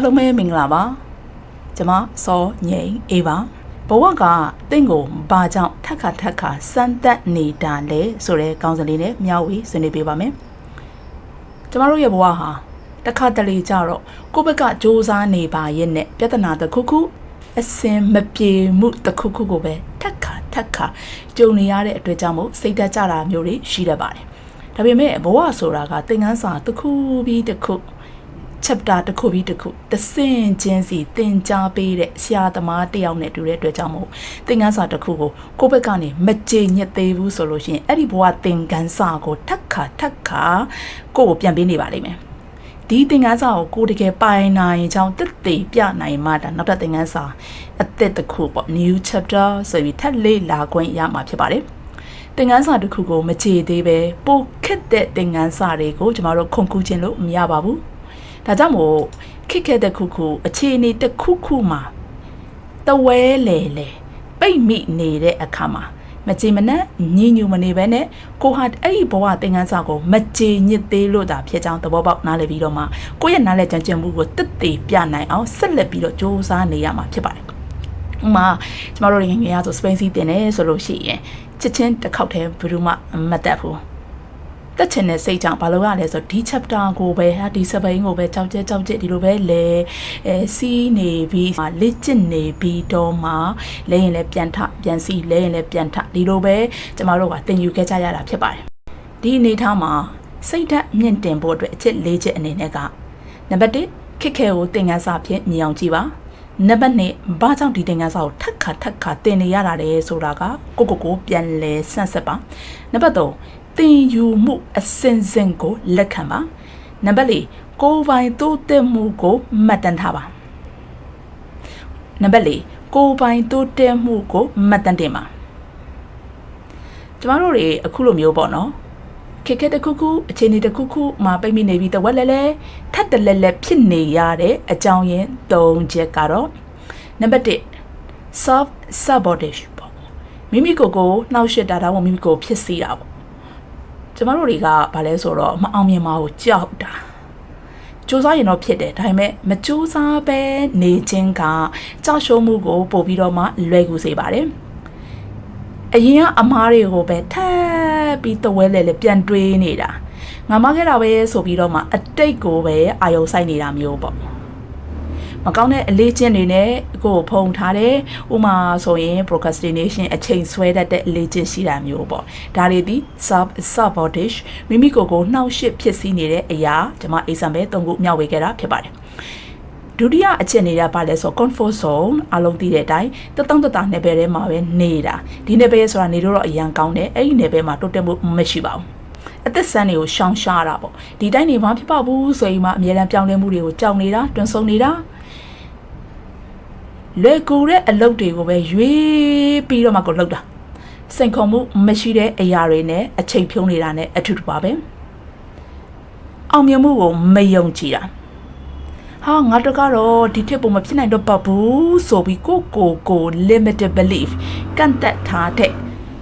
အားလုံးပဲမင်္ဂလာပါကျမစောငိမ့်အေးပါဘဝကတင့်ကိုဘာကြောင့်ထက်ခါထက်ခါစမ်းသက်နေတာလဲဆိုတဲ့ကောင်းစလေးနဲ့မျှဝေဆွေးနွေးပေးပါမယ်ကျမတို့ရဲ့ဘဝဟာတစ်ခါတလေကြတော့ကိုယ့်ဘက်ကစ조사နေပါရဲ့နဲ့ပြဿနာတစ်ခုခုအစင်မပြေမှုတစ်ခုခုကိုပဲထက်ခါထက်ခါကြုံနေရတဲ့အတွက်ကြောင့်မို့စိတ်တက်ကြတာမျိုးတွေရှိတတ်ပါတယ်ဒါပေမဲ့ဘဝဆိုတာကသင်ခန်းစာတစ်ခုပြီးတစ်ခု chapter တစ်ခုပြီးတစ်ခုတဆင့်ချင်းစီသင်ကြားပေးတဲ့ဆရာသမားတယောက်နဲ့တူတဲ့အတွက်ကြောင့်မို့သင်ခန်းစာတစ်ခုကိုကိုယ့်ဘက်ကနေမကြေညက်သေးဘူးဆိုလို့ရှိရင်အဲ့ဒီဘဝသင်ခန်းစာကိုထက်ခါထက်ခါကိုယ့်ကိုပြန်ပေးနေပါလိမ့်မယ်ဒီသင်ခန်းစာကိုကိုတကယ်ပိုင်နိုင်ကြောင်းတက်သေးပြနိုင်မှဒါနောက်ထပ်သင်ခန်းစာအသစ်တစ်ခုပေါ့ new chapter ဆိုပြီးထပ်လေ့လာခွင့်ရမှာဖြစ်ပါတယ်သင်ခန်းစာတစ်ခုကိုမကြေသေးပဲပိုခက်တဲ့သင်ခန်းစာတွေကိုကျမတို့ခုန်ကူးခြင်းလို့မရပါဘူး ဒါကြောင့်မို့ခက်ခဲတဲ့ခုခုအခြေအနေတစ်ခုခုမှာတဝဲလေလေပိတ်မိနေတဲ့အခါမှာမကြေမနက်ညင်ညူမနေပဲနဲ့ကိုဟာအဲ့ဒီဘဝသင်ခန်းစာကိုမကြေညစ်သေးလို့ဒါဖြစ်ကြောင်းသဘောပေါက်နားလည်ပြီးတော့မှကိုယ့်ရဲ့နားလည်ကြံကြံမှုကိုတက်သေးပြနိုင်အောင်ဆက်လက်ပြီးတော့စ조사နေရမှာဖြစ်ပါတယ်ဥမာကျမတို့ငငယ်ရဆိုစပိန်စီတင်တယ်ဆိုလို့ရှိရင်ချက်ချင်းတစ်ခေါက်တည်းဘယ်သူမှမတက်ဘူး တက်ချင်တဲ့စိတ်ကြောင့်ဘာလို့ရလဲဆိုတော့ဒီ chapter ကိုပဲဟာဒီစပိန်ကိုပဲကြောက်ကြကြောက်ကြဒီလိုပဲလဲအဲစီးနေပြီးလေ့ကျင့်နေပြီးတော့မှလဲရင်လည်းပြန်ထပြန်စီလဲရင်လည်းပြန်ထဒီလိုပဲကျမတို့ကသင်ယူခဲ့ကြရတာဖြစ်ပါတယ်ဒီအနေထားမှာစိတ်ဓာတ်မြင့်တင်ဖို့အတွက်အချက်၄ချက်အနေနဲ့ကနံပါတ်1ခက်ခဲကိုသင်ခန်းစာဖြင့်မြင်အောင်ကြည့်ပါနံပါတ်2ဘာကြောင့်ဒီသင်ခန်းစာကိုထက်ခါထက်ခါသင်နေရတာလဲဆိုတာကကိုကိုကိုပြန်လဲဆန့်ဆက်ပါနံပါတ်3 သင်ယူမှုအစဉ်စဉ်ကိုလက်ခံပါနံပါတ်၄ကိုယ်ပိုင်တိုးတက်မှုကိုမှတ်တမ်းထားပါနံပါတ်၄ကိုယ်ပိုင်တိုးတက်မှုကိုမှတ်တမ်းတင်ပါကျမတို့တွေအခုလိုမျိုးပေါ့နော်ခေခေတခုခုအခြေအနေတခုခုမှာပိတ်မိနေပြီးတဝက်လဲလဲထပ်တလဲလဲဖြစ်နေရတဲ့အကြောင်းရင်း၃ချက်ကတော့နံပါတ်1 self sabotage ပေါ့မိမိကိုယ်ကိုနှောက်ယှက်တာဒါမှမဟုတ်မိမိကိုယ်ဖြစ်စီတာပေါ့ ကျမတို့တွေကဘာလဲဆိုတော့မအောင်မြင်မှာကိုကြောက်တာစူးစမ်းရင်တော့ဖြစ်တယ်ဒါပေမဲ့မစူးစမ်းပဲနေခြင်းကကြောက်ရှုံးမှုကိုပို့ပြီးတော့မှလွယ်ကူစေပါတယ်အရင်ကအမားတွေကိုပဲထပ်ပြီးတဝဲလဲလဲပြန်တွေးနေတာငါမခဲ့တာပဲဆိုပြီးတော့မှအတိတ်ကိုပဲအာယုံဆိုင်နေတာမျိုးပေါ့ မကောင်းတဲ့အလေးချင်းတွေနဲ့ကိုယ်ဖုံထားတယ်ဥမာဆိုရင် procrastination အချိန်ဆွဲတတ်တဲ့အလေးချင်းရှိတာမျိုးပေါ့ဒါတွေဒီ sub sabotage မိမိကိုယ်ကိုနှောက်ယှက်ဖြစ်စီနေတဲ့အရာကျွန်မ example ၃ခုမျှဝေခဲ့တာဖြစ်ပါတယ်ဒုတိယအချက်နေတာပါလဲဆို comfort zone အလုံးသိတဲ့အတိုင်းတတောင့်တတာနယ်ပယ်ထဲမှာပဲနေတာဒီနယ်ပယ်ဆိုတာနေလို့တော့အရန်ကောင်းတယ်အဲ့ဒီနယ်ပယ်မှာတိုးတက်မှုမရှိပါဘူးအသက်ဆန်းတွေကိုရှောင်ရှားတာပေါ့ဒီတိုင်းနေမှာဖြစ်ပါဘူးဆိုရင်မှအမြဲတမ်းပြောင်းလဲမှုတွေကိုကြောက်နေတာတွန်းဆုံနေတာ လွယ်ကူတဲ့အလုပ်တွေကိုပဲရွေးပြီးတော့မှကိုလုပ်တာစိန်ခေါ်မှုမရှိတဲ့အရာတွေနဲ့အချိန်ဖြုံးနေတာနဲ့အထူးတူပါပဲအောင်မြင်မှုကိုမယုံကြည်တာဟာငါတကတော့ဒီထစ်ပုံမဖြစ်နိုင်တော့ပါဘူးဆိုပြီးကိုကိုကို limited belief ကန့်သက်ထားတဲ့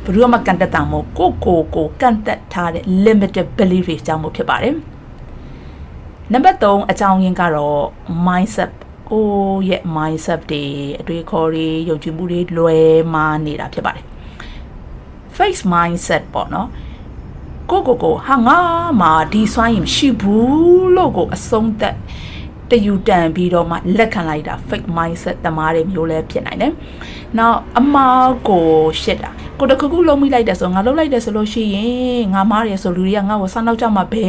ဘယ်သူမှကန့်သက်တာမဟုတ်ကိုကိုကိုကန့်သက်ထားတဲ့ limited belief တွေကြောင့်မို့ဖြစ်ပါတယ်နံပါတ်3အကြောင်းရင်းကတော့ mindset ကိုယ့်ရဲ့ mindset တွေအတွေ့အခေါ်တွေယုံကြည်မှုတွေလွယ်မာနေတာဖြစ်ပါတယ် face mindset ပေါ့နော်ကိုကိုကိုဟာငါမှာဒီစွမ်းရည်မရှိဘူးလို့ကိုအဆုံးသက်တယူတန်ပြီးတော့မှလက်ခံလိုက်တာ fake mindset တမားတွေမျိုးလဲဖြစ်နိုင်တယ်။နောက်အမားကိုရှစ်တာကိုတခုခုလုံးမိလိုက်တယ်ဆိုငါလုံးလိုက်တယ်ဆိုလို့ရှိရင်ငါမားတယ်ဆိုလူတွေကငါ့ကိုစနောက်ကြမှာဘဲ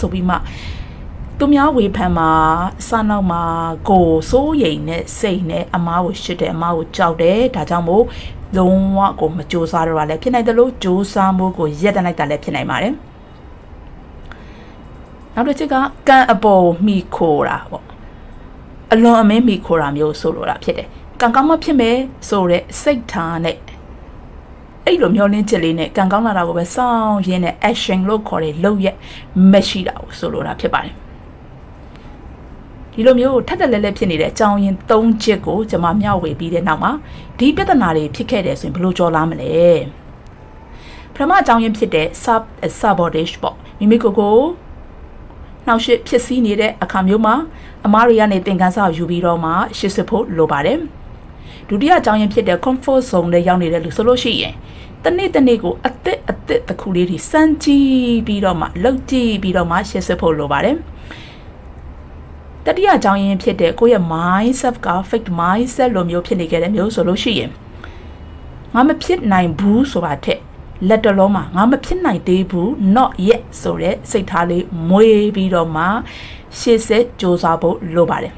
ဆိုပြီးမှ သူများဝေဖန်မှာစနောက်မှာကိုစိုးရိမ်နဲ့စိတ်နဲ့အမားကိုရှစ်တယ်အမားကိုကြောက်တယ်ဒါကြောင့်မို့လုံးဝကိုမကြိုးစားတော့တာလည်းဖြစ်နိုင်တယ်လို့ကြိုးစားမှုကိုရက်တလိုက်တာလည်းဖြစ်နိုင်ပါတယ်နောက်တစ်ချက်ကကံအပေါ်မိခိုတာပေါ့အလွန်အမင်းမိခိုတာမျိုးဆိုလိုတာဖြစ်တယ်ကံကောင်းမဖြစ်မယ်ဆိုတဲ့စိတ်ထားနဲ့အဲ့လိုမျောလင်းချက်လေးနဲ့ကံကောင်းလာတာကိုပဲစောင့်ရင်းနဲ့ action လို့ခေါ်တဲ့လုပ်ရက်မရှိတာကိုဆိုလိုတာဖြစ်ပါတယ် ဒီလိုမျိုးထက်တက်လဲလဲဖြစ်နေတဲ့အကြောင်းရင်း၃ချက်ကိုကျွန်မမျှဝေပြီးတဲ့နောက်မှာဒီပြဿနာတွေဖြစ်ခဲ့တယ်ဆိုရင်ဘယ်လိုကြော်လာမလဲပထမအကြောင်းရင်းဖြစ်တဲ့ sub sabotage ပေါ့မိမိကိုယ်ကိုနှောင့်ယှက်ဖြစ်စည်းနေတဲ့အခါမျိုးမှာအမားတွေကနေသင်ခန်းစာယူပြီးတော့မှရှစ်စစ်ဖို့လိုပါတယ်ဒုတိယအကြောင်းရင်းဖြစ်တဲ့ comfort zone နဲ့ရောက်နေတဲ့လူဆိုလို့ရှိရင်တနေ့တနေ့ကိုအသက်အသက်တစ်ခုလေးထိစမ်းကြည့်ပြီးတော့မှလှုပ်ကြည့်ပြီးတော့မှရှစ်စစ်ဖို့လိုပါတယ် တတိယအကြောင်းရင်းဖြစ်တဲ့ကိုယ့်ရဲ့ mindset က fixed mindset လိုမျိုးဖြစ်နေကြတဲ့မျိုးဆိုလို့ရှိရင်ငါမဖြစ်နိုင်ဘူးဆိုတာထက်လက်တလုံးမှာငါမဖြစ်နိုင်သေးဘူး not yet ဆိုတဲ့စိတ်ထားလေးမွေးပြီးတော့မှရှေ့ဆက်စ조사ဖို့လိုပါတယ်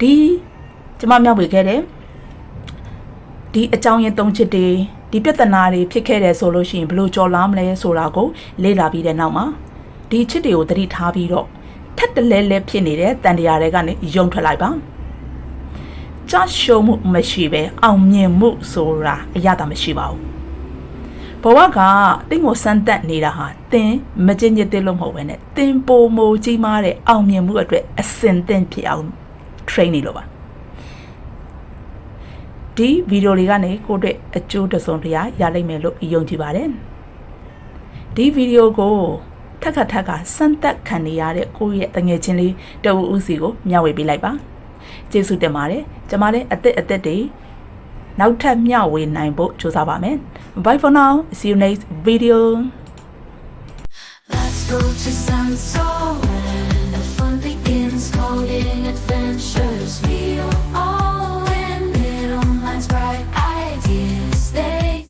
ဒီကျမမြောက်ဝေခဲ့တယ်ဒီအကြောင်းရင်းသုံးချက်တွေဒီပြဿနာတွေဖြစ်ခဲ့တယ်ဆိုလို့ရှိရင်ဘယ်လိုကြော်လာမလဲဆိုတာကိုလေ့လာပြီးတဲ့နောက်မှာဒီချစ်တွေကိုသတိထားပြီးတော့ ထက်တလဲလဲဖြစ်နေတဲ့တန်တရားတွေကနေယုံထွက်လိုက်ပါကြရှုံမှုမရှိပဲအောင်မြင်မှုဆိုတာအရသာမရှိပါဘူးဘဝကတင်းကိုစမ်းတက်နေတာဟာတင်းမကျင့်ညစ်သေးလို့မဟုတ်ပဲနဲ့တင်းပိုမိုကြီးမားတဲ့အောင်မြင်မှုအတွက်အစင်သင့်ဖြစ်အောင် train နေလို့ပါဒီဗီဒီယိုလေးကနေကိုယ့်အတွက်အကျိုးတစုံတရာရလိမ့်မယ်လို့ယုံကြည်ပါတယ်ဒီဗီဒီယိုကို ထက်ခါထက်ခါစမ်းသက်ခံနေရတဲ့ကိုယ့်ရဲ့တငယ်ချင်းလေးတဝူဦးစီကိုမျှဝေပေးလိုက်ပါကျေးဇူးတင်ပါတယ်ကျမလည်းအသက်အသက်တွေနောက်ထပ်မျှဝေနိုင်ဖို့ကြိုးစားပါမယ် bye for now see you next video Let's go to Sanso